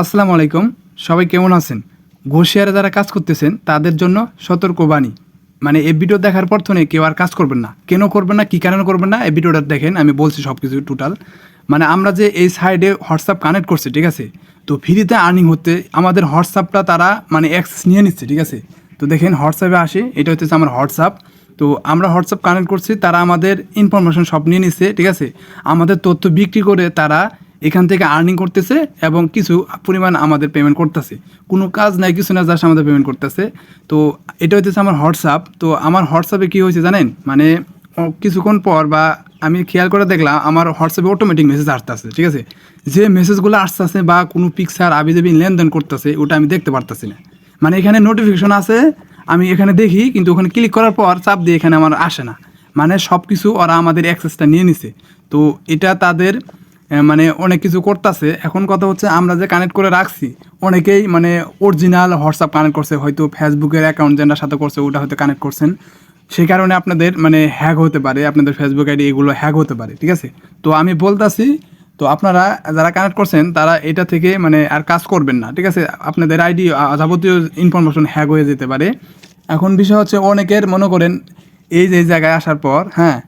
আসসালামু আলাইকুম। সবাই কেমন আছেন? ঘোষিয়ারে যারা কাজ করতেছেন, তাদের জন্য সতর্কবাণী মানে এই ভিডিও দেখার পর থেকে কেউ আর কাজ করবেন না। কেন করবেন না, কী কারণে করবেন না, এই ভিডিওটা দেখেন, আমি বলছি সব কিছু টোটাল মানে আমরা যে এই সাইডে হোয়াটসঅ্যাপ কানেক্ট করছি, ঠিক আছে? তো ফ্রিতে আর্নিং হতে আমাদের হোয়াটসঅ্যাপটা তারা মানে অ্যাক্সেস নিয়ে নিচ্ছে, ঠিক আছে? তো দেখেন হোয়াটসঅ্যাপে আসে, এটা হচ্ছে আমার হোয়াটসঅ্যাপ তো আমরা হোয়াটসঅ্যাপ কানেক্ট করছি, তারা আমাদের ইনফরমেশন সব নিয়ে নিচ্ছে, ঠিক আছে? আমাদের তথ্য বিক্রি করে তারা এখান থেকে আর্নিং করতেছে এবং কিছু পরিমাণ আমাদের পেমেন্ট করতেছে। কোনো কাজ নাই, কিছু না জাস্ট আমাদের পেমেন্ট করতেছে। তো এটা হচ্ছে আমার হোয়াটসঅ্যাপ। তো আমার হোয়াটসঅ্যাপে কী হয়েছে জানেন? মানে কিছুক্ষণ পর বা আমি খেয়াল করে দেখলাম, আমার হোয়াটসঅ্যাপে অটোমেটিক মেসেজ আসতেছে, ঠিক আছে? যে মেসেজগুলো আসতেছে বা কোনো পিকচার আবিজাবি লেনদেন করতেছে, ওটা আমি দেখতে পারতেছি না। মানে এখানে নোটিফিকেশন আছে, আমি এখানে দেখি, কিন্তু ওখানে ক্লিক করার পর চাপ দিয়ে এখানে আমার আসে না। মানে সব কিছু ওরা আমাদের অ্যাক্সেসটা নিয়ে নিছে। তো এটা তাদের মানে অনেক কিছু করতেছে। এখন কথা হচ্ছে আমরা যে কানেক্ট করে রাখছি, অনেকেই মানে অরিজিনাল হোয়াটসঅ্যাপ কানেক্ট করছে, হয়তো ফেসবুকের অ্যাকাউন্ট যেটার সাথে করছে, ওটা হয়তো কানেক্ট করছেন। সেই কারণে আপনাদের মানে হ্যাক হতে পারে, আপনাদের ফেসবুক আইডি এগুলো হ্যাক হতে পারে, ঠিক আছে? তো আমি বলতাছি, তো আপনারা যারা কানেক্ট করছেন, তারা এটা থেকে মানে আর কাজ করবেন না, ঠিক আছে? আপনাদের আইডি যাবতীয় ইনফরমেশন হ্যাক হয়ে যেতে পারে। এখন বিষয় হচ্ছে অনেকের, মনে করেন, এই যে জায়গায় আসার পর হ্যাঁ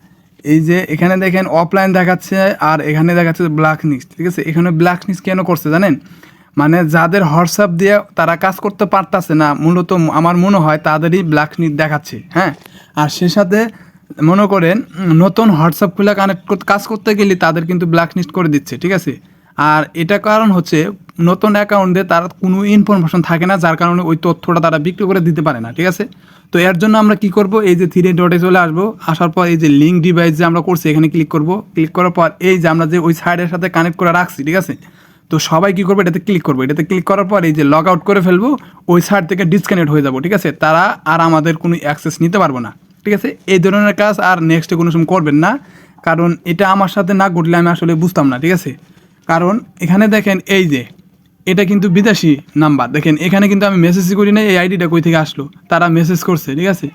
এই যে এখানে দেখেন অফলাইন দেখাচ্ছে আর এখানে দেখাচ্ছে ব্ল্যাক নিস্ট ঠিক আছে? এখানে ব্ল্যাক নিস্ট কেন করছে জানেন? মানে যাদের হোয়াটসঅ্যাপ দিয়ে তারা কাজ করতে পারতাছে না, মূলত আমার মনে হয় তাদেরই ব্ল্যাক নিস্ট দেখাচ্ছে হ্যাঁ? আর সে সাথে মনে করেন নতুন হোয়াটসঅ্যাপ খুলে কানেক্ট কাজ করতে গেলে তাদের কিন্তু ব্ল্যাক লিস্ট করে দিচ্ছে, ঠিক আছে? আর এটা কারণ হচ্ছে নতুন অ্যাকাউন্টে তার কোনো ইনফরমেশন থাকে না, যার কারণে ওই তথ্যটা তারা বিক্রি করে দিতে পারে না, ঠিক আছে? তো এর জন্য আমরা কি করব? এই যে থ্রি ডটে চলে আসব, আসার পর এই যে লিঙ্ক ডিভাইস যে আমরা করছি, এখানে ক্লিক করব। ক্লিক করার পর এই যে আমরা যে ওই সাইডের সাথে কানেক্ট করে রাখছি, ঠিক আছে? তো সবাই কি করবে? এটাতে ক্লিক করব। এটাতে ক্লিক করার পর এই যে লগ আউট করে ফেলব, ওই সাইড থেকে ডিসকানেক্ট হয়ে যাব, ঠিক আছে? তারা আর আমাদের কোনো অ্যাক্সেস নিতে পারব না, ঠিক আছে? এই ধরনের কাজ আর নেক্সটে কোনো সময় করবেন না, কারণ এটা আমার সাথে না ঘটলে আমি আসলে বুঝতাম না, ঠিক আছে? কারণ এখানে দেখেন এই যে এটা কিন্তু বিদেশি নাম্বার। দেখেন, এখানে কিন্তু আমি মেসেজই করি না এই আইডিটা কই থেকে আসলো? তারা মেসেজ করছে, ঠিক আছে?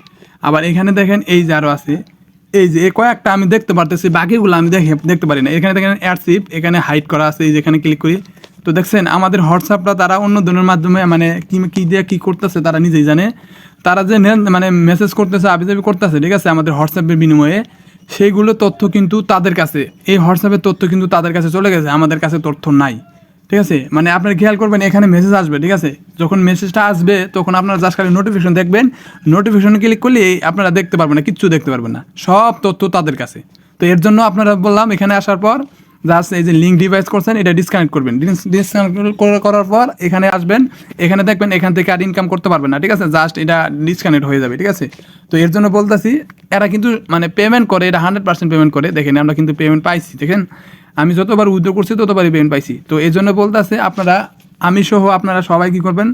আবার এখানে দেখেন, এই যে আরও আছে, এই যে কয়েকটা আমি দেখতে পারতেছি, বাকিগুলো আমি দেখে দেখতে পারি না। এখানে দেখেন অ্যাডসিপ এখানে হাইড করা আছে, এই যে এখানে ক্লিক করি। তো দেখছেন, আমাদের হোয়াটসঅ্যাপটা তারা অন্য ধরনের মাধ্যমে মানে কি কি দিয়ে কী করতেছে, তারা নিজেই জানে। তারা যে মানে মেসেজ করতেছে আবিজাবি করতেছে, ঠিক আছে, আমাদের হোয়াটসঅ্যাপের বিনিময়ে, সেইগুলো তথ্য কিন্তু তাদের কাছে, এই হোয়াটসঅ্যাপের তথ্য কিন্তু তাদের কাছে চলে গেছে, আমাদের কাছে তথ্য নাই। ঠিক আছে? মানে আপনারা খেয়াল করবেন, এখানে মেসেজ আসবে, ঠিক আছে? যখন মেসেজটা আসবে, তখন আপনারা জাস্ট খালি নোটিফিকেশন দেখবেন। নোটিফিকেশনে ক্লিক করলে আপনারা দেখতে পারবেন না, কিচ্ছু দেখতে পারবেন না। সব তথ্য তাদের কাছে। তো এর জন্য আপনারা বললাম, এখানে আসার পর জাস্ট এই যে লিঙ্ক ডিভাইস করছেন, এটা ডিসকানেক্ট করবেন। ডিসকানেক্ট করার পর এখানে আসবেন, এখানে দেখবেন এখান থেকে আর ইনকাম করতে পারবেন না, ঠিক আছে? জাস্ট এটা ডিসকানেক্ট হয়ে যাবে, ঠিক আছে? তো এর জন্য বলতেছি, এরা কিন্তু মানে পেমেন্ট করে, এটা হান্ড্রেড পার্সেন্ট পেমেন্ট করে। দেখেন, আমরা কিন্তু পেমেন্ট পাইছি, দেখেন? আমি যতবার উদ্যোগ করছি, ততবারই পেমেন্ট পাইছি। তো এই জন্য বলতেছে আপনারা, আমি সহ আপনারা সবাই কি করবেন,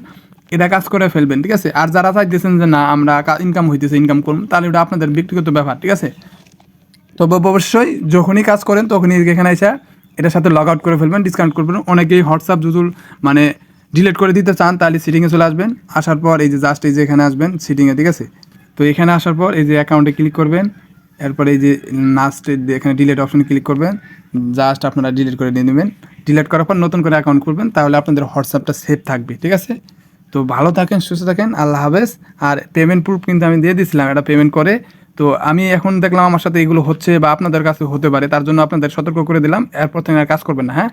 এটা কাজ করে ফেলবেন, ঠিক আছে? আর যারা চাইতেছেন যে, না, আমরা ইনকাম হইতেছে ইনকাম করুন, তাহলে ওটা আপনাদের ব্যক্তিগত ব্যাপার, ঠিক আছে? তবে অবশ্যই যখনই কাজ করেন, তখনই এখানে এসে এটার সাথে লগ আউট করে ফেলবেন ডিসকাউন্ট করবেন অনেকেই হোয়াটসঅ্যাপ জুজুল মানে ডিলিট করে দিতে চান, তাহলে সিটিংয়ে চলে আসবেন। আসার পর এই যে জাস্ট এই যে এখানে আসবেন সিটিংয়ে ঠিক আছে? তো এখানে আসার পর এই যে অ্যাকাউন্টে ক্লিক করবেন, এরপর এই যে লাস্ট এখানে ডিলেট অপশনে ক্লিক করবেন। জাস্ট আপনারা ডিলিট করে দিয়ে দেবেন ডিলিট করার পর নতুন করে অ্যাকাউন্ট করবেন তাহলে আপনাদের হোয়াটসঅ্যাপটা সেভ থাকবে, ঠিক আছে? তো ভালো থাকেন, সুস্থ থাকেন, আল্লাহ হাফেজ। আর পেমেন্ট প্রুফ কিন্তু আমি দিয়ে দিয়েছিলাম এটা পেমেন্ট করে। তো আমি এখন দেখলাম আমার সাথে এগুলো হচ্ছে বা আপনাদের কাছে হতে পারে, তার জন্য আপনাদের সতর্ক করে দিলাম। এরপর থেকে কাজ করবেন না হ্যাঁ?